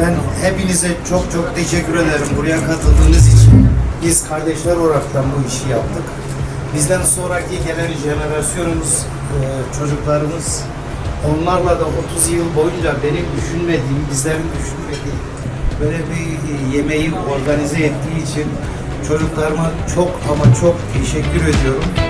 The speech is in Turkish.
Ben hepinize çok çok teşekkür ederim buraya katıldığınız için. Biz kardeşler olaraktan bu işi yaptık. Bizden sonraki gelen jenerasyonumuz, e, çocuklarımız onlarla da 30 yıl boyunca benim düşünmediğim, bizlerin düşünmediği böyle bir e, yemeği organize ettiği için çocuklarıma çok ama çok teşekkür ediyorum.